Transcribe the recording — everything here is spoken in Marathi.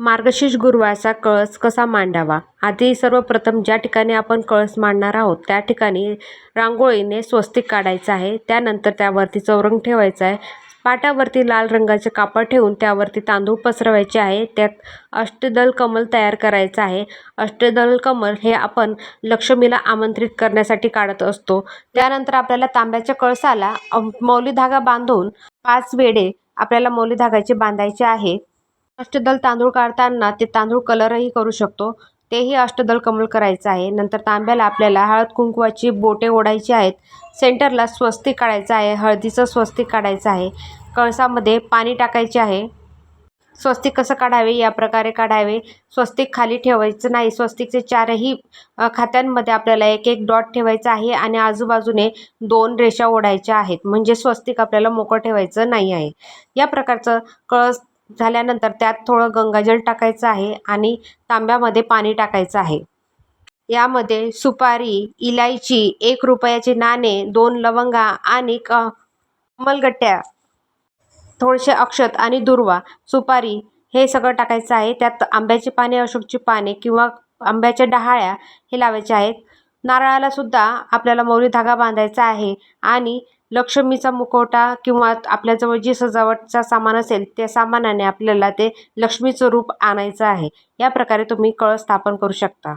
मार्गशीर्ष गुरुवारचा कळस कसा मांडावा? आधी सर्वप्रथम ज्या ठिकाणी आपण कळस मांडणार आहोत त्या ठिकाणी रांगोळीने स्वस्तिक काढायचं आहे. त्यानंतर त्यावरती चौरंग ठेवायचा आहे. पाटावरती लाल रंगाचे कापड ठेवून त्यावरती तांदूळ पसरवायचे आहे. त्यात अष्टदल कमल तयार करायचं आहे. अष्टदल कमल हे आपण लक्ष्मीला आमंत्रित करण्यासाठी काढत असतो. त्यानंतर आपल्याला तांब्याच्या कळसाला मौली धागा बांधून पाच वेडे आपल्याला मौली धागाचे बांधायचे आहे. अष्टदल तांदूळ काढताना ते तांदूळ कलरही करू शकतो. तेही अष्टदल कमल करायचं आहे. नंतर तांब्याला आपल्याला हळद कुंकवाची बोटे ओढायची आहेत. सेंटरला स्वस्तिक काढायचं आहे. हळदीचं स्वस्तिक काढायचं आहे. कळसामध्ये पाणी टाकायचे आहे. स्वस्तिक कसं काढावे? या प्रकारे काढावे. स्वस्तिक खाली ठेवायचं नाही. स्वस्तिकचे चारही खात्यांमध्ये आपल्याला एक एक डॉट ठेवायचा आहे आणि आजूबाजूने दोन रेषा ओढायच्या आहेत. म्हणजे स्वस्तिक आपल्याला मोकळं ठेवायचं नाही आहे. या प्रकारचं कळस झाल्यानंतर त्यात थोडं गंगाजल टाकायचं आहे आणि तांब्यामध्ये पाणी टाकायचं आहे. यामध्ये सुपारी इलायची एक रुपयाचे नाणे दोन लवंगा आणि क कमलगट्ट्या थोडेसे अक्षत आणि दुर्वा सुपारी हे सगळं टाकायचं आहे. त्यात आंब्याची पाने अशोकची पाने किंवा आंब्याच्या डहाळ्या हे लावायचे आहेत. नारळाला सुद्धा आपल्याला मौरी धागा बांधायचा आहे. आणि लक्ष्मीचा मुखवटा किंवा आपल्याजवळ जी सजावटचा सामान असेल त्या सामानाने आपल्याला ते लक्ष्मीचं रूप आणायचं आहे. या प्रकारे तुम्ही कळस स्थापन करू शकता.